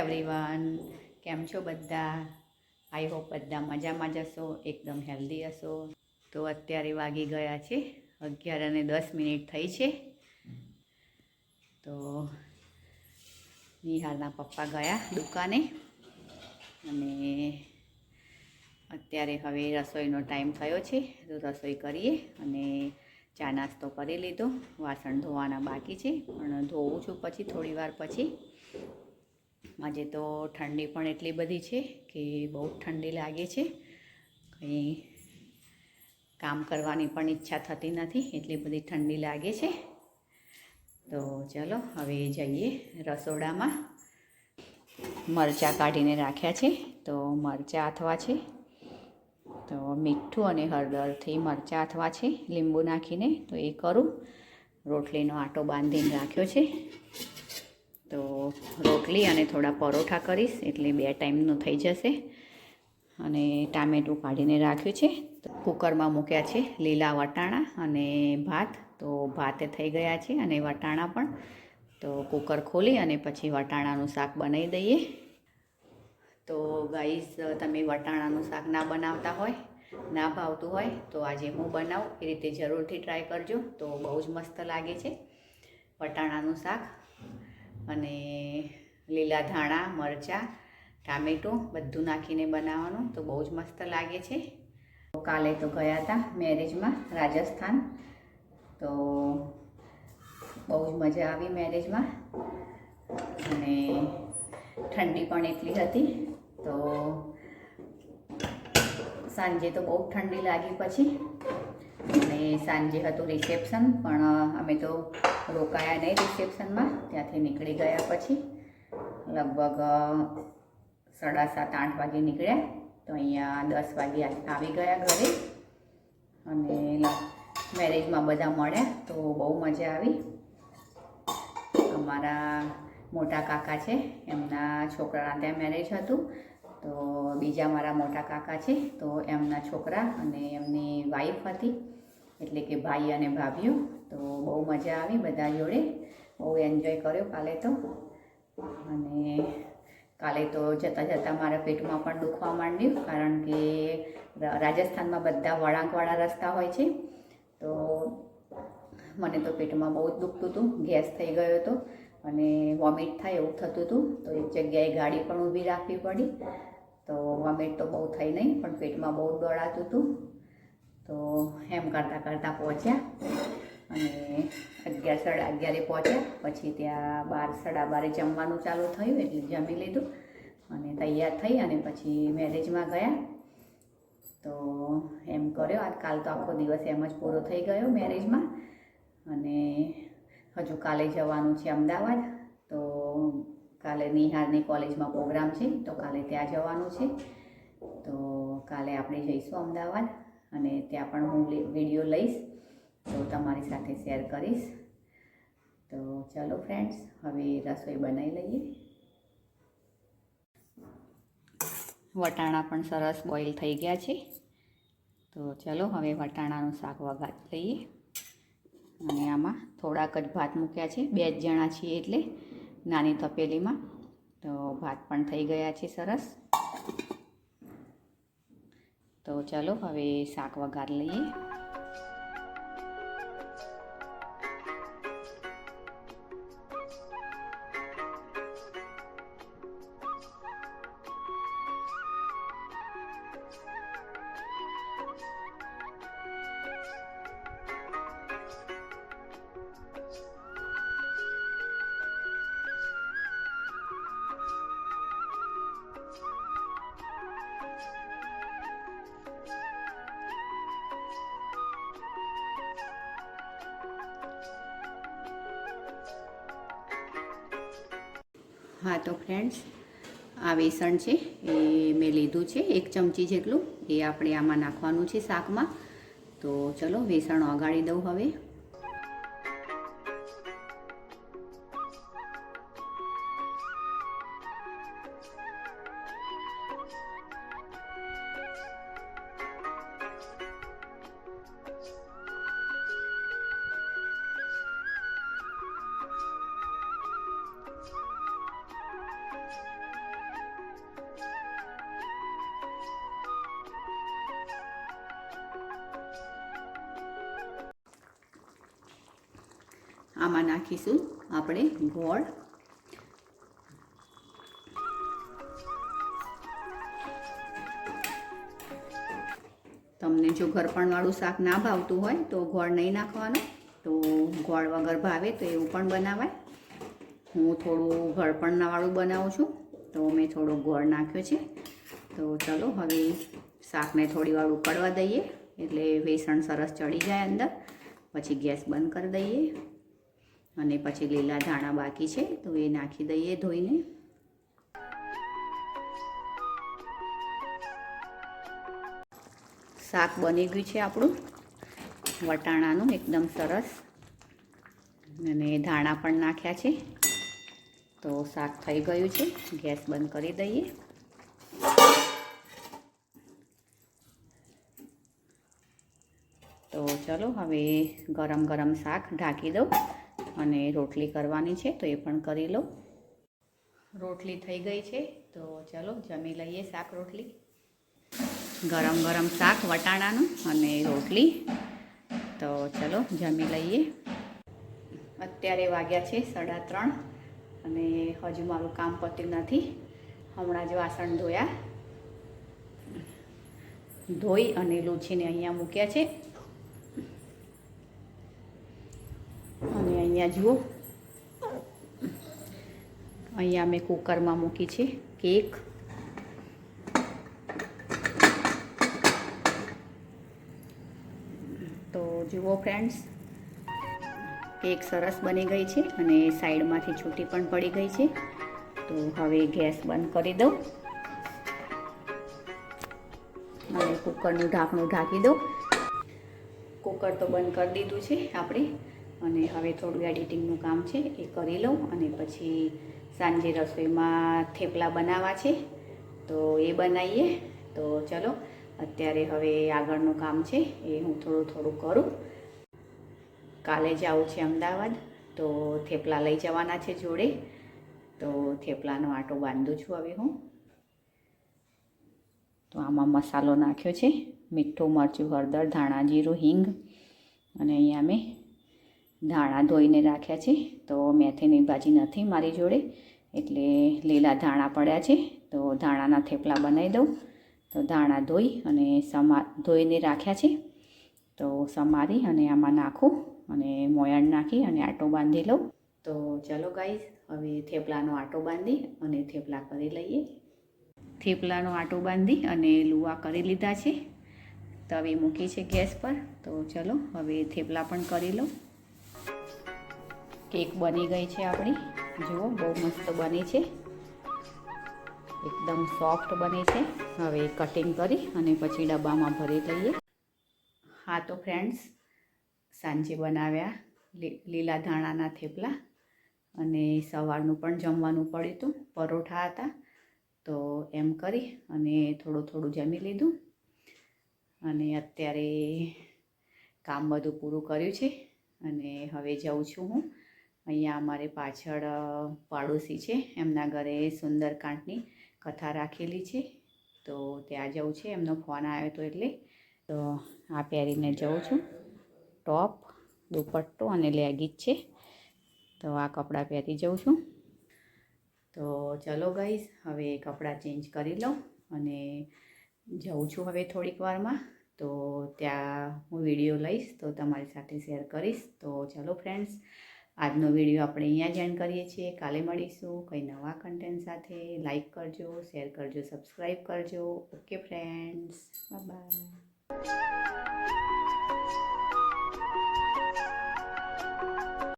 Everyone કેમ છો બધા? આઈ હોપ બધા મજામાં જ હશો, એકદમ હેલ્ધી હશો. તો અત્યારે વાગી ગયા છે, અગિયાર અને દસ મિનિટ થઈ છે. તો નિહાલના પપ્પા ગયા દુકાને. અને અત્યારે હવે રસોઈનો ટાઈમ થયો છે, તો રસોઈ કરીએ અને ચા નાસ્તો કરી લીધો. વાસણ ધોવાના બાકી છે, પણ ધોવું છું પછી થોડી વાર પછી. આજે તો ઠંડી પણ એટલી બધી છે કે બહુ ઠંડી લાગે છે. કંઈ કામ કરવાની પણ ઈચ્છા થતી નથી, એટલી બધી ઠંડી લાગે છે. તો ચલો, હવે જઈએ રસોડામાં. મરચાં કાઢીને રાખ્યા છે, તો મરચાં આથવા છે. તો મીઠું અને હળદરથી મરચાં આથવા છે, લીંબુ નાખીને તો એ કરું. રોટલીનો આટો બાંધીને રાખ્યો છે. તો રોટલી અને થોડા પરોઠા કરીશ, એટલે બે ટાઈમનું થઈ જશે. અને ટામેટું કાઢીને રાખ્યું છે. કુકરમાં મૂક્યા છે લીલા વટાણા અને ભાત. તો ભાતે થઈ ગયા છે અને વટાણા પણ. તો કુકર ખોલી અને પછી વટાણાનું શાક બનાવી દઈએ. તો ગાઈઝ તમે વટાણાનું શાક ના બનાવતા હોય, ના ભાવતું હોય, તો આજે હું બનાવું. એ રીતે જરૂરથી ટ્રાય કરજો. તો બહુ જ મસ્ત લાગે છે વટાણાનું શાક. અને લીલા ધાણા, મરચાં, ટામેટું બધું નાખીને બનાવવાનું. તો બહુ જ મસ્ત લાગે છે. કાલે તો ગયા હતા મેરેજમાં રાજસ્થાન. તો બહુ જ મજા આવી મેરેજમાં. અને ઠંડી પણ એટલી હતી. તો સાંજે તો બહુ ઠંડી લાગી પછી અને સાંજે હતું રિસેપ્શન પણ અમે તો રોકાયા નહીં રિસેપ્શનમાં ત્યાંથી નીકળી ગયા પછી લગભગ સાડા સાત, આઠ વાગે નીકળ્યા. તો અહીંયા દસ વાગે આવી ગયા ઘરે. અને મેરેજમાં બધા મળ્યા, તો બહુ મજા આવી. અમારા મોટા કાકા છે, એમના છોકરાના ત્યાં મેરેજ હતું. તો બીજા મારા મોટા કાકા છે, તો એમના છોકરા અને એમની વાઈફ હતી. એટલે કે ભાઈ અને ભાભીઓ, તો બહુ મજા આવી બધા જોડે. બહુ એન્જોય કર્યો કાલે તો. અને કાલે તો જતાં જતાં મારા પેટમાં પણ દુખવા માંડ્યું, કારણ કે રાજસ્થાનમાં બધા વળાંકવાળા રસ્તા હોય છે. તો મને તો પેટમાં બહુ જ દુખતું હતું, ગેસ થઈ ગયો હતો અને વોમિટ થાય એવું થતું હતું, તો એક જગ્યાએ ગાડી પણ ઊભી રાખવી પડી. તો વોમિટ તો બહુ થઈ નહીં, પણ પેટમાં બહુ દોડાતું હતું. તો એમ કરતાં કરતાં પહોંચ્યા અને અગિયાર સાડા અગિયારે પહોંચ્યા. પછી ત્યાં બાર સાડા બારે જમવાનું ચાલુ થયું એટલે જમી લીધું અને તૈયાર થઈ અને પછી મેરેજમાં ગયા. તો એમ કર્યો આજ કાલ તો આખો દિવસ એમ જ પૂરો થઈ ગયો મેરેજમાં. અને હજુ કાલે જવાનું છે અમદાવાદ. તો કાલે નિહારની કોલેજમાં પ્રોગ્રામ છે, તો કાલે ત્યાં જવાનું છે. તો કાલે આપણે જઈશું અમદાવાદ. અને ત્યાં પણ હું વીડિયો લઈશ. તો તમારી સાથે શેર કરીશ. તો ચલો ફ્રેન્ડ્સ હવે રસોઈ બનાવી લઈએ. વટાણા પણ સરસ બોઇલ થઈ ગયા છે. તો ચલો હવે વટાણાનું શાક વઘારી લઈએ અને આમાં થોડાક જ ભાત મૂક્યા છે. બે જ જણા છીએ એટલે નાની તપેલીમાં. તો ભાત પણ થઈ ગયા છે સરસ. તો ચાલો હવે શાક વઘાર લઈએ. હા, તો ફ્રેન્ડ્સ આ વેસણ છે એ મેં લીધું છે, એક ચમચી જેટલું. એ આપણે આમાં નાખવાનું છે શાકમાં. તો ચલો, વેસણ ઓગાળી દઉં હવે. આમાં નાખીશું આપણે ગોળ. તમને જો ઘરપણવાળું શાક ના ભાવતું હોય તો ગોળ નહીં નાખવાનો. તો ગોળ વગર ભાવે તો એવું પણ બનાવાય. હું થોડું ઘરપણવાળું બનાવું છું, તો મેં થોડો ગોળ નાખ્યો છે. તો ચલો હવે શાકને થોડી વાર ઉકળવા દઈએ, એટલે વેસણ સરસ ચડી જાય અંદર. પછી ગેસ બંધ કરી દઈએ. અને પછી લીલા ધાણા બાકી છે, તો એ નાખી દઈએ ધોઈને. શાક બની ગયું છે આપણું, વટાણાનું એકદમ સરસ. અને ધાણા પણ નાખ્યા છે, તો શાક થઈ ગયું છે, ગેસ બંધ કરી દઈએ. તો ચલો હવે ગરમ ગરમ શાક ઢાંકી દઉં. અને રોટલી કરવાની છે તો એ પણ કરી લઉં. રોટલી થઈ ગઈ છે તો ચલો જમી લઈએ શાક રોટલી. ગરમ ગરમ શાક વટાણાનું અને રોટલી. તો ચલો જમી લઈએ. અત્યારે વાગ્યા છે સાડા ત્રણ અને હજુ મારું કામ પત્યું નથી. હમણાં જ વાસણ ધોયા. ધોઈ અને લૂછીને અહીંયા મૂક્યા છે અને અહીંયા જુઓ. અહીંયા મેં કુકરમાં મૂકી છે કેક. તો જુઓ ફ્રેન્ડ્સ, કેક સરસ બની ગઈ છે અને સાઈડમાંથી છૂટી પણ પડી ગઈ છે. તો હવે ગેસ બંધ કરી દઉં. અને કુકરનું ઢાંકણું ઢાંકી દઉં. કુકર તો બંધ કરી દીધું છે આપણે. અને હવે થોડું એડિટિંગનું કામ છે, એ કરી લઉં અને પછી સાંજે રસોઈમાં થેપલા બનાવવા છે. તો એ બનાવીએ. તો ચલો, અત્યારે હવે આગળનું કામ છે, એ હું થોડું થોડું કરું. કાલે જાઉં છે અમદાવાદ, તો થેપલા લઈ જવાના છે જોડે. તો થેપલાનો આટો બાંધું છું હવે હું. તો આમાં મસાલો નાખ્યો છે, મીઠું, મરચું, હળદર, ધાણા જીરું, હિંગ અને અહીંયા મેં ધાણા ધોઈને રાખ્યા છે. તો મેથીની ભાજી નથી મારી જોડે, એટલે લીલા ધાણા પડ્યા છે. તો ધાણાના થેપલા બનાવી દઉં. તો ધાણા ધોઈ અને સમા, ધોઈને રાખ્યા છે. તો સમારી અને આમાં નાખું અને મોયણ નાખી અને આટો બાંધી લઉં. તો ચલો ગાઈઝ, હવે થેપલાનો આટો બાંધી અને થેપલા કરી લઈએ. થેપલાનો આટો બાંધી અને લુવા કરી લીધા છે. તવી મૂકી છે ગેસ પર. તો ચલો, હવે થેપલા પણ કરી લઉં. કેક બની ગઈ છે આપણી. જુઓ, બહુ મસ્ત બની છે. એકદમ સોફ્ટ બની છે. હવે કટિંગ કરી અને પછી ડબ્બામાં ભરી લઈએ. હા તો ફ્રેન્ડ્સ, સાંજે બનાવ્યા લીલા ધાણાના થેપલા અને સવારનું પણ જમવાનું પડ્યું હતું, પરોઠા હતા. તો એમ કરી અને થોડું થોડું જમી લીધું. અને અત્યારે કામ બધું પૂરું કર્યું છે. અને હવે જાઉં છું હું. અહીંયા અમારે પાછળ પાડોશી છે. એમના ઘરે સુંદરકાંડની કથા રાખેલી છે. તો ત્યાં જવું છે. એમનો ફોન આવ્યો હતો એટલે, તો આ પહેરીને જઉં છું. ટોપ, દુપટ્ટો અને લેગીજ છે. તો આ કપડાં પહેરી જાઉં છું. તો ચલો ગઈશ હવે કપડાં ચેન્જ કરી લઉં અને જઉં છું હવે થોડીક વારમાં. તો ત્યાં હું વીડિયો લઈશ, તો તમારી સાથે શેર કરીશ. તો ચલો ફ્રેન્ડ્સ આજનો વીડિયો આપણે અહીંયા જ એન્ડ કરીએ છીએ. કાલે મળીશું કંઈ નવા કન્ટેન્ટ સાથે. લાઈક કરજો શેર કરજો સબસ્ક્રાઈબ કરજો. Okay friends by